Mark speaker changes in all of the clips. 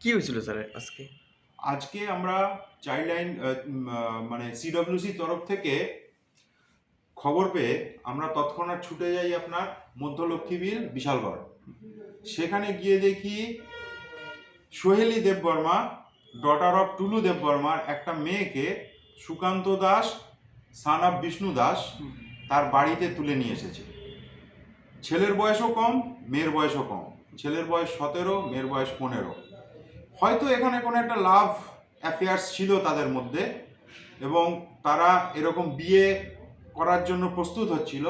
Speaker 1: কি হয়েছিল স্যার আজকে
Speaker 2: আজকে আমরা চাইল্ড লাইন মানে সিডব্লিউসি তরফ থেকে খবর পেয়ে আমরা তৎক্ষণাৎ ছুটে যাই আপনার মধ্য লক্ষ্মীবিল বিশালগড় সেখানে গিয়ে দেখি সোহেলি দেববর্মা ডটার অফ টুলু দেববর্মার একটা মেয়েকে সুকান্ত দাস সান অফ বিষ্ণু দাস তার বাড়িতে তুলে নিয়ে এসেছে। ছেলের বয়সও কম মেয়ের বয়সও কম। ছেলের বয়স সতেরো মেয়ের বয়স পনেরো। হয়তো এখানে কোনো একটা লাভ অ্যাফেয়ার্স ছিল তাদের মধ্যে এবং তারা এরকম বিয়ে করার জন্য প্রস্তুত হচ্ছিল।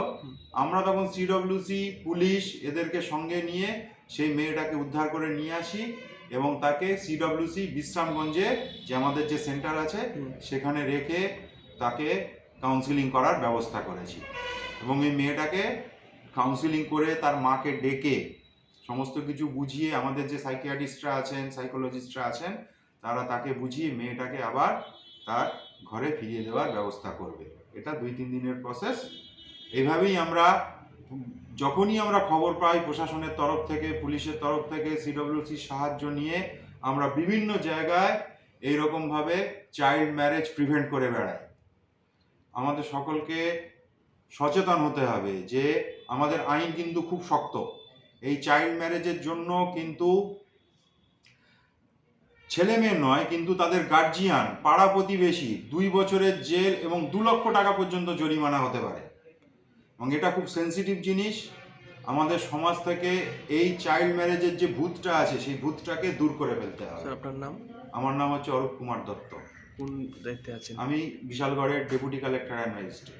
Speaker 2: আমরা তখন সিডব্লিউসি পুলিশ এদেরকে সঙ্গে নিয়ে সেই মেয়েটাকে উদ্ধার করে নিয়ে আসি এবং তাকে সিডব্লিউসি বিশ্রামগঞ্জে যে আমাদের যে সেন্টার আছে সেখানে রেখে তাকে কাউন্সিলিং করার ব্যবস্থা করেছি। এবং এই মেয়েটাকে কাউন্সিলিং করে তার মাকে ডেকে সমস্ত কিছু বুঝিয়ে আমাদের যে সাইকিয়াট্রিস্টরা আছেন সাইকোলজিস্টরা আছেন, তারা তাকে বুঝিয়ে মেয়েটাকে আবার তার ঘরে ফিরিয়ে দেওয়ার ব্যবস্থা করবে। এটা দুই তিন দিনের প্রসেস এইভাবেই আমরা যখনই আমরা খবর পাই প্রশাসনের তরফ থেকে, পুলিশের তরফ থেকে সিডব্লিউসির সাহায্য নিয়ে আমরা বিভিন্ন জায়গায় এইরকমভাবে চাইল্ড ম্যারেজ প্রিভেন্ট করে বেড়াই। আমাদের সকলকে সচেতন হতে হবে যে আমাদের আইন কিন্তু খুব শক্ত। এই চাইল্ড ম্যারেজের জন্য কিন্তু ছেলে মেয়ে নয় কিন্তু তাদের গার্জিয়ান পাড়া প্রতিবেশী দুই বছরের জেল এবং দু লক্ষ টাকা পর্যন্ত জরিমানা হতে পারে। এবং এটা খুব সেন্সিটিভ জিনিস। আমাদের সমাজ থেকে এই চাইল্ড ম্যারেজের যে ভূতটা আছে সেই ভূতটাকে দূর করে ফেলতে হবে।
Speaker 1: আপনার নাম?
Speaker 2: আমার নাম হচ্ছে অরূপ কুমার দত্ত।
Speaker 1: কোন দায়িত্বে আছেন?
Speaker 2: আমি বিশালগড়ের ডেপুটি কালেক্টর অ্যান্ড ম্যাজিস্ট্রেট